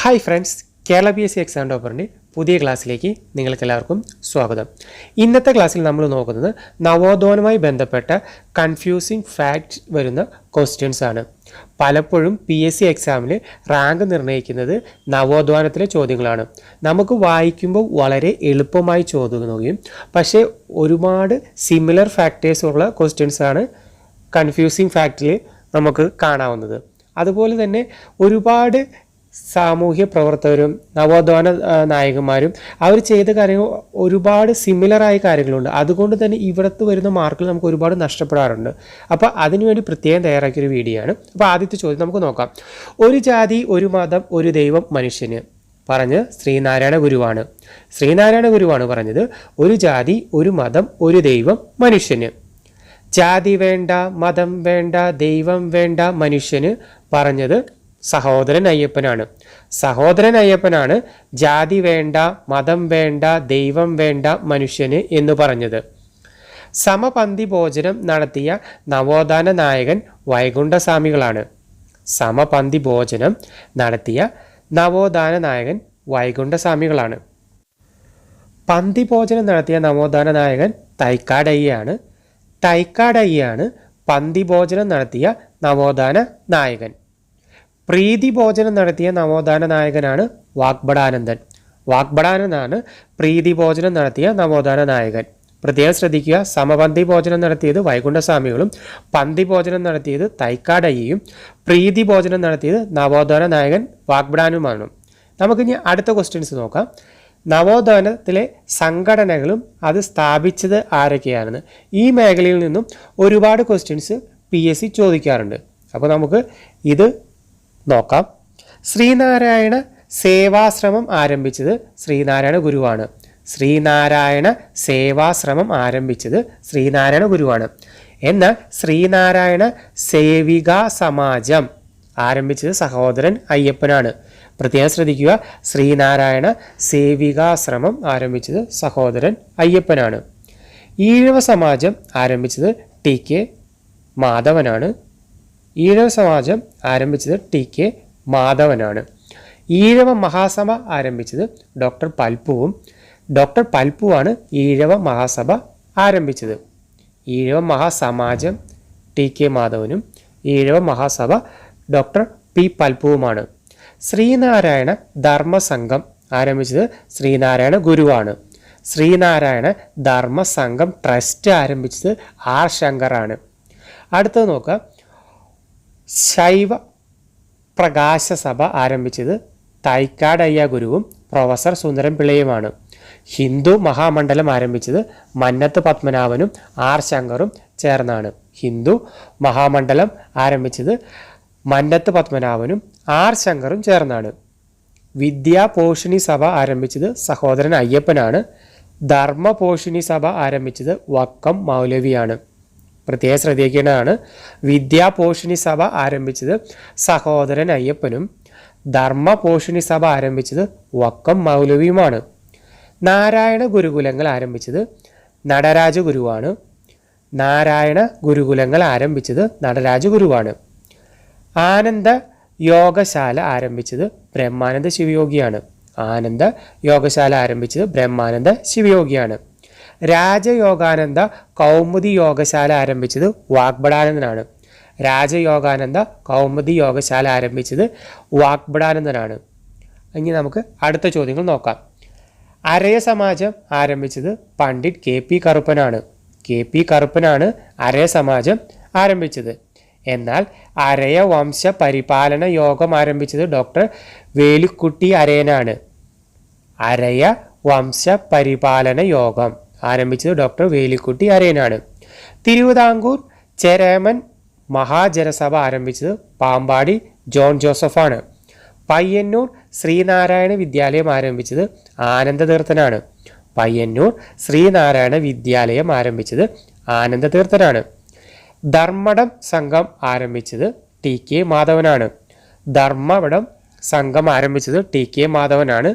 Hi friends Kerala P S C exam ടോപ്പറിന്റെ പുതിയ ക്ലാസ്സിലേക്ക് നിങ്ങൾക്ക് എല്ലാവർക്കും സ്വാഗതം. ഇന്നത്തെ ക്ലാസ്സിൽ നമ്മൾ നോക്കുന്നത് നവോത്ഥാനവുമായി ബന്ധപ്പെട്ട കൺഫ്യൂസിങ് ഫാക്ട്സ് വരുന്ന ക്വസ്റ്റ്യൻസ് ആണ്. പലപ്പോഴും പി എസ് സി എക്സാമിൽ റാങ്ക് നിർണയിക്കുന്നത് നവോത്ഥാനത്തിലെ ചോദ്യങ്ങളാണ്. നമുക്ക് വായിക്കുമ്പോൾ വളരെ എളുപ്പമായി ചോദിക്കുകയും പക്ഷേ ഒരുപാട് സിമിലർ ഫാക്ടേഴ്സ് ഉള്ള ക്വസ്റ്റ്യൻസ് ആണ് കൺഫ്യൂസിങ് ഫാക്റ്റിൽ നമുക്ക് കാണാവുന്നത്. അതുപോലെ തന്നെ ഒരുപാട് സാമൂഹ്യ പ്രവർത്തകരും നവോത്ഥാന നായകന്മാരും അവർ ചെയ്ത കാര്യങ്ങൾ ഒരുപാട് സിമിലറായ കാര്യങ്ങളുണ്ട്. അതുകൊണ്ട് തന്നെ ഇവിടുത്തെ വരുന്ന മാർക്കിൽ നമുക്ക് ഒരുപാട് നഷ്ടപ്പെടാറുണ്ട്. അപ്പോൾ അതിനുവേണ്ടി പ്രത്യേകം തയ്യാറാക്കിയൊരു വീഡിയോ ആണ്. അപ്പോൾ ആദ്യത്തെ ചോദ്യം നമുക്ക് നോക്കാം. ഒരു ജാതി ഒരു മതം ഒരു ദൈവം മനുഷ്യന് പറഞ്ഞ് ശ്രീനാരായണ ഗുരുവാണ്. ശ്രീനാരായണ ഗുരുവാണ് പറഞ്ഞത്. ഒരു ജാതി ഒരു മതം ഒരു ദൈവം മനുഷ്യന്. ജാതി വേണ്ട മതം വേണ്ട ദൈവം വേണ്ട മനുഷ്യന് പറഞ്ഞത് സഹോദരൻ അയ്യപ്പനാണ് സഹോദരൻ അയ്യപ്പനാണ് ജാതി വേണ്ട മതം വേണ്ട ദൈവം വേണ്ട മനുഷ്യന് എന്ന് പറഞ്ഞത്. സമപന്തി ഭോജനം നടത്തിയ നവോത്ഥാന നായകൻ വൈകുണ്ഠസ്വാമികളാണ്. സമപന്തി ഭോജനം നടത്തിയ നവോത്ഥാന നായകൻ വൈകുണ്ഠസ്വാമികളാണ്. പന്തി ഭോജനം നടത്തിയ നവോത്ഥാന നായകൻ തൈക്കാടയ്യാണ് തൈക്കാടയ്യാണ് പന്തി ഭോജനം നടത്തിയ നവോത്ഥാന നായകൻ. പ്രീതി ഭോജനം നടത്തിയ നവോത്ഥാന നായകനാണ് വാഗ്ബടാനന്ദൻ പ്രീതി ഭോജനം നടത്തിയ നവോത്ഥാന നായകൻ പ്രത്യേകം ശ്രദ്ധിക്കുക സമപന്തി ഭോജനം നടത്തിയത് വൈകുണ്ഠസ്വാമികളും പന്തി ഭോജനം നടത്തിയത് തൈക്കാടയ്യയും പ്രീതി ഭോജനം നടത്തിയത് നവോത്ഥാന നായകൻ വാഗ്ബടാനുമാണ് നമുക്കിനി അടുത്ത ക്വസ്റ്റ്യൻസ് നോക്കാം. നവോത്ഥാനത്തിലെ സംഘടനകളും അത് സ്ഥാപിച്ചത് ആരൊക്കെയാണെന്ന്. ഈ മേഖലയിൽ നിന്നും ഒരുപാട് ക്വസ്റ്റ്യൻസ് പി എസ് സി ചോദിക്കാറുണ്ട്. അപ്പോൾ നമുക്ക് ഇത് നോക്കാം. ശ്രീനാരായണ സേവാശ്രമം ആരംഭിച്ചത് ശ്രീനാരായണ ഗുരുവാണ്. ശ്രീനാരായണ സേവാശ്രമം ആരംഭിച്ചത് ശ്രീനാരായണ ഗുരുവാണ്. എന്നാൽ ശ്രീനാരായണ സേവിക സമാജം ആരംഭിച്ചത് സഹോദരൻ അയ്യപ്പനാണ്. പ്രത്യേകം ശ്രദ്ധിക്കുക ശ്രീനാരായണ സേവികാശ്രമം ആരംഭിച്ചത് സഹോദരൻ അയ്യപ്പനാണ്. ഈഴവ സമാജം ആരംഭിച്ചത് ടി കെ മാധവനാണ്. ഈഴവ സമാജം ആരംഭിച്ചത് ടി കെ മാധവനാണ്. ഈഴവ മഹാസഭ ആരംഭിച്ചത് ഡോക്ടർ പൽപ്പുവും. ഡോക്ടർ പൽപ്പുവാണ് ഈഴവ മഹാസഭ ആരംഭിച്ചത്. ഈഴവ മഹാസമാജം ടി കെ മാധവനും ഈഴവ മഹാസഭ ഡോക്ടർ പി പൽപ്പുവുമാണ്. ശ്രീനാരായണ ധർമ്മസംഘം ആരംഭിച്ചത് ശ്രീനാരായണ ഗുരുവാണ്. ശ്രീനാരായണ ധർമ്മസംഘം ട്രസ്റ്റ് ആരംഭിച്ചത് ആർ ശങ്കറാണ്. അടുത്തത് നോക്കുക ശൈവ പ്രകാശ സഭ ആരംഭിച്ചത് അയ്യ ഗുരുവും പ്രൊഫസർ സുന്ദരൻ പിള്ളയുമാണ്. ഹിന്ദു മഹാമണ്ഡലം ആരംഭിച്ചത് മന്നത്ത് പത്മനാഭനും ആർ ശങ്കറും ചേർന്നാണ്. ഹിന്ദു മഹാമണ്ഡലം ആരംഭിച്ചത് മന്നത്ത് പത്മനാഭനും ആർ ശങ്കറും ചേർന്നാണ്. വിദ്യാപോഷിണി സഭ ആരംഭിച്ചത് സഹോദരൻ അയ്യപ്പനാണ്. ധർമ്മപോഷിണി സഭ ആരംഭിച്ചത് വക്കം മൗലവിയാണ്. പ്രത്യേകം ശ്രദ്ധിക്കേണ്ടതാണ്. വിദ്യാപോഷിണി സഭ ആരംഭിച്ചത് സഹോദരൻ അയ്യപ്പനും ധർമ്മപോഷിണി സഭ ആരംഭിച്ചത് വക്കം മൗലവിയുമാണ്. നാരായണ ഗുരുകുലങ്ങൾ ആരംഭിച്ചത് നടരാജ ഗുരുവാണ്. നാരായണ ഗുരുകുലങ്ങൾ ആരംഭിച്ചത് നടരാജ ഗുരുവാണ്. ആനന്ദ യോഗശാല ആരംഭിച്ചത് ബ്രഹ്മാനന്ദ ശിവയോഗിയാണ്. ആനന്ദ യോഗശാല ആരംഭിച്ചത് ബ്രഹ്മാനന്ദ ശിവയോഗിയാണ്. രാജയോഗാനന്ദ കൗമുദി യോഗശാല ആരംഭിച്ചത് വാഗ്ബടാനന്ദനാണ്. രാജയോഗാനന്ദ കൗമുദി യോഗശാല ആരംഭിച്ചത് വാഗ്ബടാനന്ദനാണ്. ഇനി നമുക്ക് അടുത്ത ചോദ്യങ്ങൾ നോക്കാം. അരയ സമാജം ആരംഭിച്ചത് പണ്ഡിറ്റ് കെ പി കറുപ്പനാണ്. കെ പി കറുപ്പനാണ് അരയ സമാജം ആരംഭിച്ചത്. എന്നാൽ അരയ വംശ പരിപാലന യോഗം ആരംഭിച്ചത് ഡോക്ടർ വേലുക്കുട്ടി അരയനാണ്. അരയ വംശ പരിപാലന യോഗം. ആരംഭിച്ചത് ഡോക്ടർ വേലിക്കുട്ടി അരയനാണ്. തിരുവിതാംകൂർ ചെരേമൻ മഹാജനസഭ ആരംഭിച്ചത് പാമ്പാടി ജോൺ ജോസഫാണ്. പയ്യന്നൂർ ശ്രീനാരായണ വിദ്യാലയം ആരംഭിച്ചത് ആനന്ദതീർത്ഥനാണ്. പയ്യന്നൂർ ശ്രീനാരായണ വിദ്യാലയം ആരംഭിച്ചത് ആനന്ദതീർത്ഥനാണ്. ധർമ്മടം സംഘം ആരംഭിച്ചത് ടി കെ മാധവനാണ്. ധർമ്മടം സംഘം ആരംഭിച്ചത് ടി കെ മാധവനാണ്.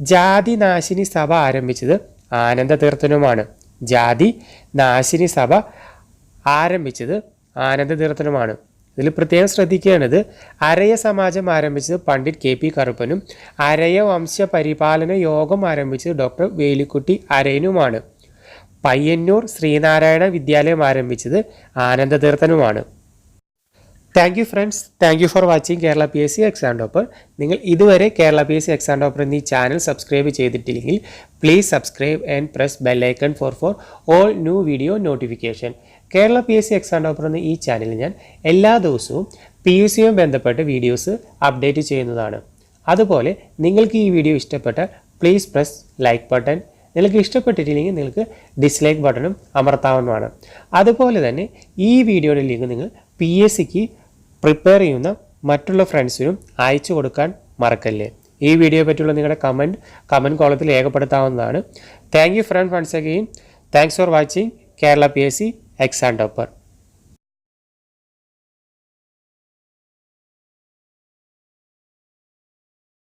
ജാതിനാശിനി സഭ ആരംഭിച്ചത് ആനന്ദതീർത്ഥനുമാണ്. ജാതി നാശിനി സഭ ആരംഭിച്ചത് ആനന്ദതീർത്ഥനുമാണ്. ഇതിൽ പ്രത്യേകം ശ്രദ്ധിക്കേണ്ടത് അരയ സമാജം ആരംഭിച്ചത് പണ്ഡിറ്റ് കെ പി കറുപ്പനും അരയ വംശ പരിപാലന യോഗം ആരംഭിച്ചത് ഡോക്ടർ വേലിക്കുട്ടി അരയനുമാണ്. പയ്യന്നൂർ ശ്രീനാരായണ വിദ്യാലയം ആരംഭിച്ചത് ആനന്ദതീർത്ഥനുമാണ്. Thank you friends thank you for watching Kerala P S C exam topper നിങ്ങൾ ഇതുവരെ Kerala P S C exam topper എന്നീ ചാനൽ സബ്സ്ക്രൈബ് ചെയ്തിട്ടില്ലെങ്കിൽ please subscribe and press bell icon for for all new video notification Kerala P S C exam topper എന്ന ഈ ചാനലിൽ ഞാൻ എല്ലാ ദിവസവും പി യു സിയുമായി ബന്ധപ്പെട്ട് വീഡിയോസ് അപ്ഡേറ്റ് ചെയ്യുന്നതാണ്. അതുപോലെ നിങ്ങൾക്ക് ഈ വീഡിയോ ഇഷ്ടപ്പെട്ട പ്ലീസ് പ്രസ് ലൈക്ക് ബട്ടൺ നിങ്ങൾക്ക് ഇഷ്ടപ്പെട്ടിട്ടില്ലെങ്കിൽ നിങ്ങൾക്ക് ഡിസ്ലൈക്ക് ബട്ടണും അമർത്താവുന്നതാണ്. അതുപോലെ തന്നെ ഈ വീഡിയോയുടെ ലിങ്ക് നിങ്ങൾ പി എസ് സിക്ക് പ്രിപ്പയർ ചെയ്യുന്ന മറ്റുള്ള ഫ്രണ്ട്സിനും അയച്ചു കൊടുക്കാൻ മറക്കല്ലേ? ഈ വീഡിയോയെ പറ്റിയുള്ള നിങ്ങളുടെ കമന്റ് കമന്റ് കോളത്തിൽ രേഖപ്പെടുത്താവുന്നതാണ്. Thank you friend friends again thanks for watching Kerala P S C exam